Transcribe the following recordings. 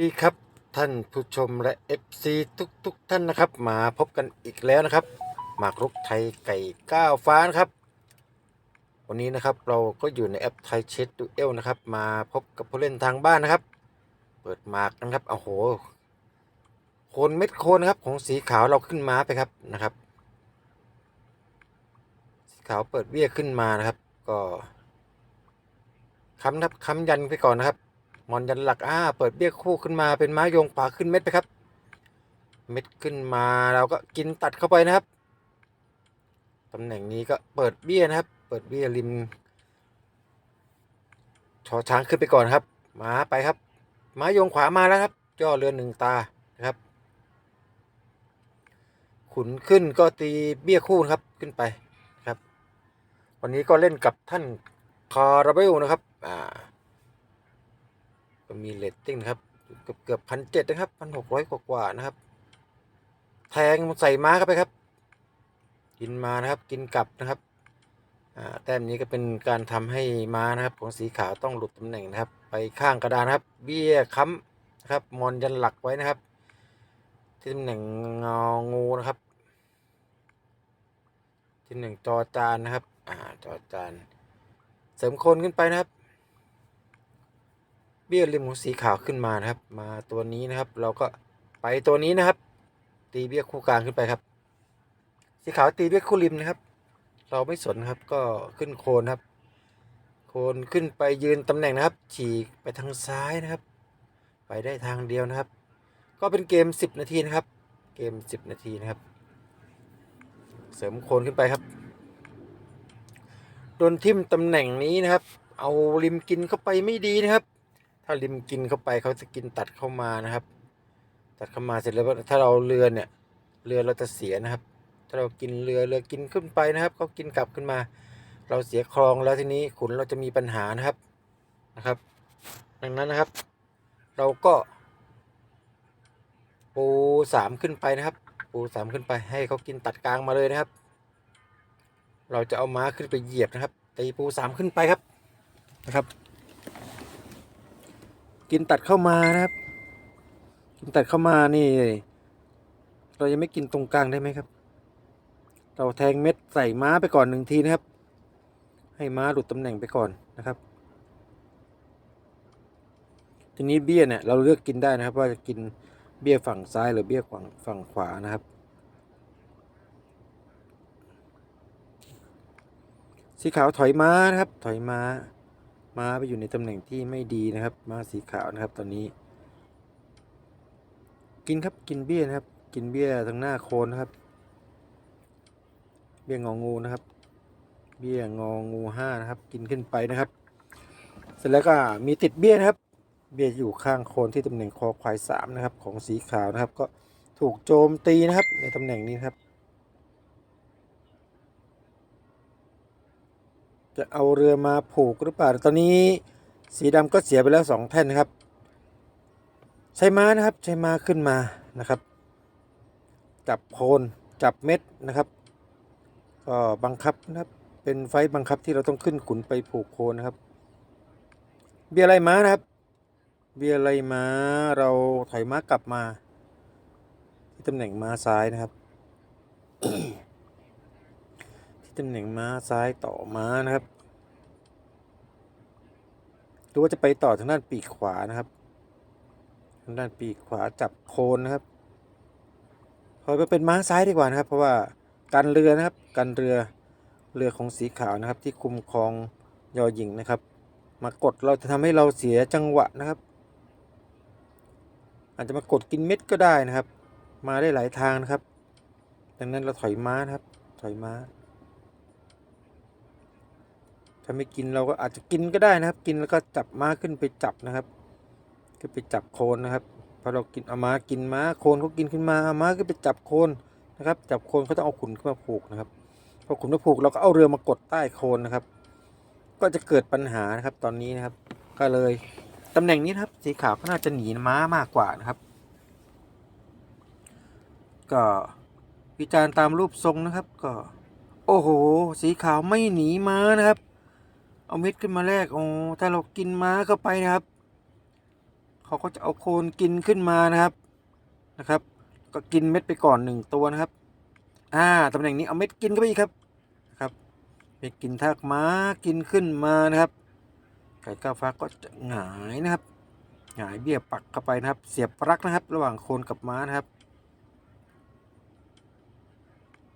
ดีครับท่านผู้ชมและ FC ทุกทุกๆท่านนะครับ มาพบกันอีกแล้วนะครับ หมากรุกไทยไก่ก้าวฟ้านะครับ วันนี้นะครับเราก็อยู่ในแอปไทยเช็ดดูเอลนะครับ มาพบกับผู้เล่นทางบ้านนะครับ เปิดหมากนะครับโอ้โหโคนเม็ดโคนนะครับของสีขาวเราขึ้นมาไปครับนะครับ สีขาวเปิดเบี้ยขึ้นมานะครับ ก็ค้ำนะครับค้ำยันไปก่อนนะครับ มอนยันหลักอ่าเปิดเบี้ยคู่ขึ้นมาเป็นม้ายงขวาขึ้นเม็ดไปครับ เม็ดขึ้นมาเราก็กินตัดเข้าไปนะครับตำแหน่งนี้ก็เปิดเบี้ยนะครับ เปิดเบี้ยริมชอช้างขึ้นไปก่อนครับม้าไปครับม้ายงขวามาแล้วครับย่อเรือนหนึ่งตานะครับ ขุนขึ้นก็ตีเบี้ยคู่นะครับขึ้นไปครับ วันนี้ก็เล่นกับท่านคาราเบลนะครับ อ่า ก็มีเลตติ้งนะครับเกือบเกือบพันเจ็ดนะครับพันหกร้อยกว่าๆนะครับ แทงใส่ม้าเข้าไปครับ กินมานะครับกินกลับนะครับแต้มนี้ก็เป็นการทำให้ม้านะครับ ของสีขาวต้องหลุดตำแหน่งนะครับ ไปข้างกระดานนะครับ เบี้ยค้ำนะครับมอนยันหลักไว้นะครับ ที่ตำแหน่งงองูนะครับ ที่หนึ่งจอจานนะครับอ่าจอจานเสริมคนขึ้นไปนะครับ บี้ยริมของสีขาวขึ้นมานะครับ มาตัวนี้นะครับ เราก็ไปตัวนี้นะครับ ตีเบี้ยคู่กลางขึ้นไปครับ สีขาวตีเบี้ยคู่ริมนะครับ เราไม่สนครับก็ขึ้นโคนครับ โคนขึ้นไปยืนตำแหน่งนะครับ ฉีกไปทางซ้ายนะครับ ไปได้ทางเดียวนะครับ ก็เป็นเกม 10 นาทีนะครับ เกม 10 นาทีนะครับ เสริมโคนขึ้นไปครับโดนทิ่มตำแหน่งนี้นะครับ เอาริมกินเข้าไปไม่ดีนะครับ ถ้าริมกินเข้าไปเขาจะกินตัดเข้ามานะครับ ตัดเข้ามาเสร็จแล้วถ้าเราเรือเนี่ยเรือเราจะเสียนะครับ ถ้าเรากินเรือเรือกินขึ้นไปนะครับเขากินกลับขึ้นมา เราเสียคลองแล้วทีนี้ขุนเราจะมีปัญหานะครับนะครับ ดังนั้นนะครับ เราก็ปูสามขึ้นไปนะครับ ปูสามขึ้นไปให้เขากินตัดกลางมาเลยนะครับ เราจะเอาม้าขึ้นไปเหยียบนะครับตีปูสามขึ้นไปครับนะครับ กินตัดเข้ามานะครับ กินตัดเข้ามานี่ เรายังไม่กินตรงกลางได้ไหมครับ เราแทงเม็ดใส่ม้าไปก่อนหนึ่งทีนะครับ ให้ม้าหลุดตำแหน่งไปก่อนนะครับ ทีนี้เบี้ยเนี่ยเราเลือกกินได้นะครับ ว่าจะกินเบี้ยฝั่งซ้ายหรือเบี้ยฝั่งฝั่งขวานะครับสีขาวถอยม้านะครับ ถอยม้า ม้าไปอยู่ในตำแหน่งที่ไม่ดีนะครับ ม้าสีขาวนะครับตอนนี้ กินครับกินเบี้ยนะครับ กินเบี้ยทางหน้าโคนนะครับ เบี้ยงองูนะครับ เบี้ยงองูห้านะครับ กินขึ้นไปนะครับ เสร็จแล้วก็มีติดเบี้ยนะครับ เบี้ยอยู่ข้างโคนที่ตำแหน่งคอควายสามนะครับ ของสีขาวนะครับ ก็ถูกโจมตีนะครับ ในตำแหน่งนี้ครับ จะเอาเรือมาผูกหรือเปล่า ตอนนี้สีดำก็เสียไปแล้วสองแท่นนะครับ ใช้ม้านะครับใช้ม้าขึ้นมานะครับ จับโคนจับเม็ดนะครับ ก็บังคับนะครับ เป็นไฟบังคับที่เราต้องขึ้นขุนไปผูกโคนนะครับ เบียร์ไรม้านะครับ เบียร์ไรม้าเราถอยม้ากลับมาที่ตำแหน่งม้าซ้ายนะครับ ตำแหน่งม้าซ้ายต่อม้านะครับ หรือว่าจะไปต่อทางด้านปีกขวานะครับ ทางด้านปีกขวาจับโคนนะครับพอไปเป็นม้าซ้ายดีกว่านะครับ เพราะว่ากันเรือนะครับกันเรือเรือของสีขาวนะครับ ที่คุมครองยอหญิงนะครับ มากดเราจะทำให้เราเสียจังหวะนะครับ อาจจะมากดกินเม็ดก็ได้นะครับ มาได้หลายทางนะครับ ดังนั้นเราถอยม้านะครับ ถอยม้า ถ้าไม่กินเราก็อาจจะกินก็ได้นะครับ กินแล้วก็จับม้าขึ้นไปจับนะครับขึ้นไปจับโคนนะครับพอเรากินเอาม้ากินม้าโคนเขากินขึ้นมาเอาม้าขึ้นไปจับโคนนะครับ จับโคนเขาต้องเอาขุนขึ้นมาผูกนะครับพอขุนมาผูกเราก็เอาเรือมากดใต้โคนนะครับ ก็จะเกิดปัญหานะครับตอนนี้นะครับ ก็เลยตำแหน่งนี้นะครับ สีขาวก็น่าจะหนีม้ามากกว่านะครับ ก็วิจารณ์ตามรูปทรงนะครับ ก็ โอ้โห สีขาวไม่หนีม้านะครับ เอาเม็ดขึ้นมาแลกโอ้ถ้าเรากินม้าเข้าไปนะครับ เขาก็จะเอาโคนกินขึ้นมานะครับนะครับ ก็กินเม็ดไปก่อนหนึ่งตัวนะครับ อ่าตำแหน่งนี้เอาเม็ดกินเข้าไปอีกครับนะครับเม็ดกินทากม้ากินขึ้นมานะครับ ไก่ก้าวฟ้าก็จะหงายนะครับหงายเบี้ยปักเข้าไปนะครับ เสียบปลักนะครับ ระหว่างโคนกับม้านะครับ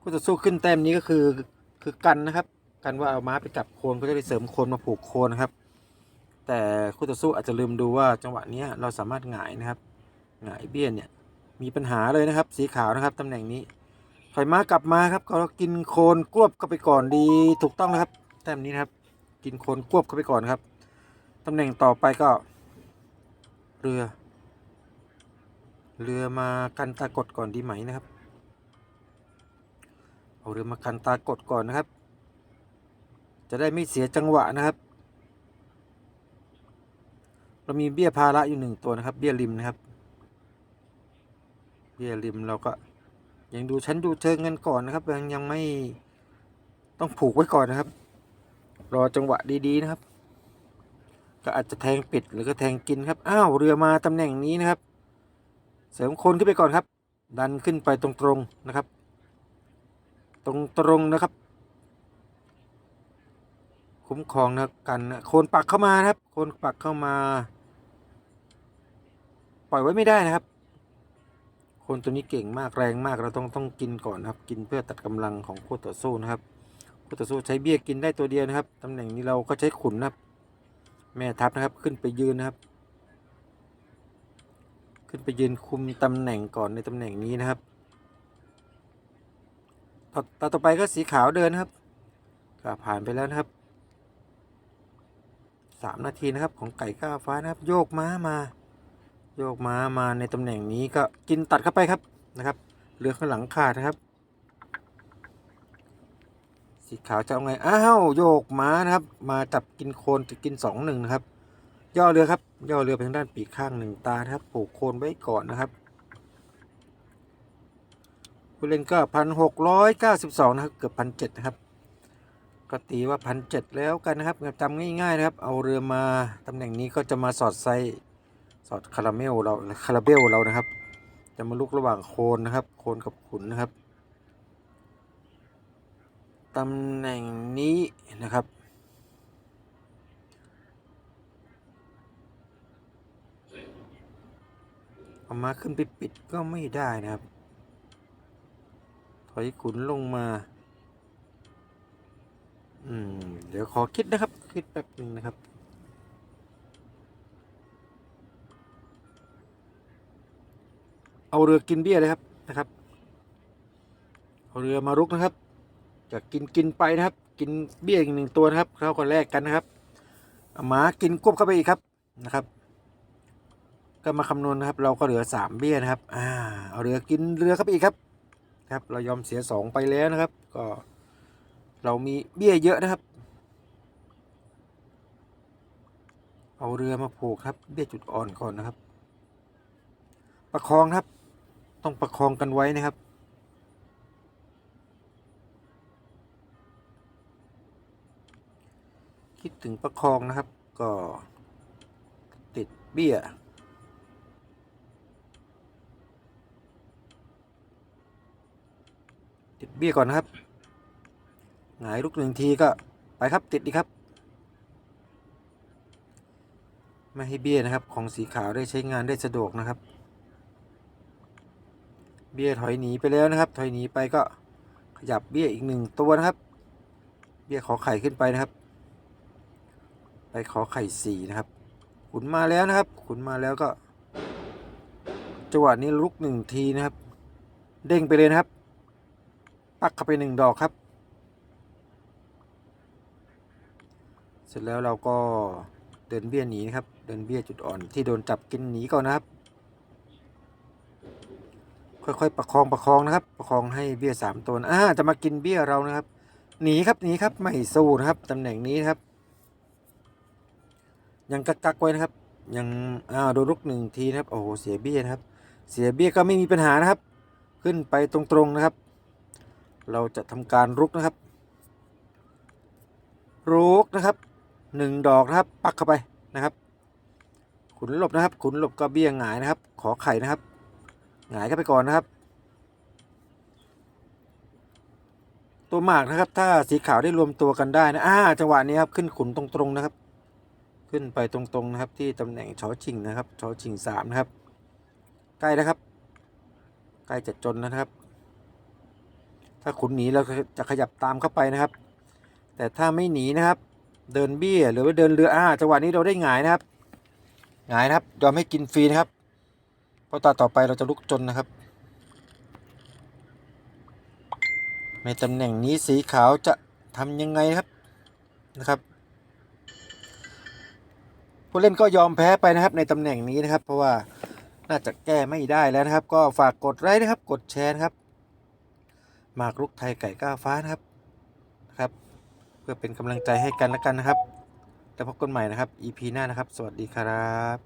คู่ต่อสู้ขึ้นแต้มนี้ก็คือคือกันนะครับ กันว่าเอาม้าไปจับโคนก็จะได้เสริมโคนมาผูกโคนนะครับ แต่คู่ต่อสู้อาจจะลืมดูว่าจังหวะนี้เราสามารถหงายนะครับหงายเบี้ยเนี่ยมีปัญหาเลยนะครับ สีขาวนะครับตำแหน่งนี้ถอยม้ากลับมาครับเขากินโคนกวบเข้าไปก่อนดีถูกต้องนะครับแต้มนี้นะครับ กินโคนกวบเข้าไปก่อนครับตำแหน่งต่อไปก็ เรือ เรือมากันตากดก่อนดีไหมนะครับ เอาเรือมากันตากดก่อนนะครับ จะได้ไม่เสียจังหวะนะครับ เรามีเบี้ยภาระอยู่หนึ่งตัวนะครับ เบี้ยริมนะครับ เบี้ยริมเราก็ยังดูชั้นดูเชิงกันก่อนนะครับ ยังยังไม่ต้องผูกไว้ก่อนนะครับ รอจังหวะดีๆนะครับ ก็อาจจะแทงปิดหรือก็แทงกินครับอ้าวเรือมาตำแหน่งนี้นะครับ เสริมคนขึ้นไปก่อนครับ ดันขึ้นไปตรงๆนะครับ ตรงๆนะครับ คุ้มครองนะกันโคนปักเข้ามานะครับโคนปักเข้ามา ปล่อยไว้ไม่ได้นะครับโคนตัวนี้เก่งมากแรงมากเราต้องต้องกินก่อนครับกินเพื่อตัดกำลังของคู่ต่อสู้นะครับคู่ต่อสู้ใช้เบี้ยกินได้ตัวเดียวนะครับตำแหน่งนี้เราก็ใช้ขุนนะครับ แม่ทัพนะครับขึ้นไปยืนนะครับ ขึ้นไปยืนคุมตำแหน่งก่อนในตำแหน่งนี้นะครับต่อต่อไปก็สีขาวเดินครับผ่านไปแล้วนะครับ สามนาทีนะครับของไก่ก้าวฟ้านะครับ โยกม้ามา โยกม้ามาในตำแหน่งนี้ก็กินตัดเข้าไปครับนะครับเรือข้างหลังขาดนะครับ สีขาวจะเอาไงอ้าวโยกม้านะครับ มาจับกินโคนจะกินสองหนึ่งนะครับ ย่อเรือครับ ย่อเรือไปทางด้านปีกข้างหนึ่งตาครับปลูกโคนไว้ก่อนนะครับผู้เล่นก็พันหกร้อยเก้าสิบสองนะครับเกือบพันเจ็ดนะครับ ก็ตีว่าพันเจ็ดแล้วกันนะครับจำง่ายๆนะครับ เอาเรือมาตำแหน่งนี้ก็จะมาสอดไซสอดคาราเมลเราคาราเบลเรานะครับ จะมาลุกระหว่างโคนนะครับ โคนกับขุนนะครับตำแหน่งนี้นะครับ เอามาขึ้นไปปิดก็ไม่ได้นะครับ ถอยขุนลงมา อืม เดี๋ยวขอคิดนะครับ คิดแป๊บหนึ่งนะครับ เอาเรือกินเบี้ยเลยครับนะครับ เอาเรือมารุกนะครับ จะกินกินไปนะครับ กินเบี้ยอีกหนึ่งตัวนะครับเข้ากันแรกกันนะครับหมากินควบเข้าไปอีกครับนะครับ ก็มาคำนวณนะครับ เราก็เหลือสามเบี้ยนะครับ อ่า เอาเรือกินเรือเข้าไปอีกครับ ครับ เรายอมเสียสองไปแล้วนะครับ ก็ เรามีเบี้ยเยอะนะครับ เอาเรือมาผูกครับ เบี้ยจุดอ่อนก่อนนะครับ ประคองครับ ต้องประคองกันไว้นะครับคิดถึงประคองนะครับ ก็ติดเบี้ย ติดเบี้ยก่อนนะครับ หงายลูกหนึ่งทีก็ไปครับติดดีครับ ไม่ให้เบี้ยนะครับของสีขาวได้ใช้งานได้สะดวกนะครับ เบี้ยถอยหนีไปแล้วนะครับ ถอยหนีไปก็ขยับเบี้ยอีกหนึ่งตัวนะครับ เบี้ยขอไข่ขึ้นไปนะครับ ไปขอไข่สี่นะครับ ขุนมาแล้วนะครับ ขุนมาแล้วก็จังหวะนี้ลุกหนึ่งทีนะครับ เด้งไปเลยนะครับ ปักเข้าไปหนึ่งดอกครับ เสร็จแล้วเราก็เดินเบี้ยหนีนะครับ เดินเบี้ยจุดอ่อนที่โดนจับกินหนีก่อนนะครับ ค่อยๆประคองประคองนะครับ ประคองให้เบี้ยสามตัวอ่าจะมากินเบี้ยเรานะครับ หนีครับหนีครับไม่สู้นะครับตำแหน่งนี้นะครับ ยังกักกักๆไว้นะครับ ยังอ้าโดนลุกหนึ่งทีนะครับโอ้โหเสียเบี้ยนะครับ เสียเบี้ยก็ไม่มีปัญหานะครับ ขึ้นไปตรงๆนะครับ เราจะทำการรุกนะครับ รุกนะครับ หนึ่งดอกนะครับ ปักเข้าไปนะครับ ขุนหลบนะครับ ขุนหลบก็เบี้ยงหงายนะครับ ขอไข่นะครับ หงายเข้าไปก่อนนะครับ ตัวหมากนะครับ ถ้าสีขาวได้รวมตัวกันได้นะอ่าจังหวะนี้ครับขึ้นขุนตรงๆนะครับ ขึ้นไปตรงๆนะครับ ที่ตำแหน่งชอชิงนะครับชอชิงสามนะครับ ใกล้แล้วครับ ใกล้จะจนนะครับ ถ้าขุนหนีเราจะขยับตามเข้าไปนะครับ แต่ถ้าไม่หนีนะครับ เดินเบี้ยหรือว่าเดินเรืออ่าจังหวะนี้เราได้หงายนะครับหงายนะครับยอมให้กินฟรีนะครับเพราะตาต่อไปเราจะลุกจนนะครับ ในตำแหน่งนี้สีขาวจะทำยังไงครับนะครับผู้เล่นก็ยอมแพ้ไปนะครับในตำแหน่งนี้นะครับ เพราะว่าน่าจะแก้ไม่ได้แล้วนะครับ ก็ฝากกดไลค์นะครับ กดแชร์นะครับ มากรุกไทยไก่ก้าวฟ้านะครับนะครับ พื่อเป็นกำลังใจให้กันแล้วกันนะครับ แล้วพบกันใหม่นะครับ EP หน้านะครับ สวัสดีครับ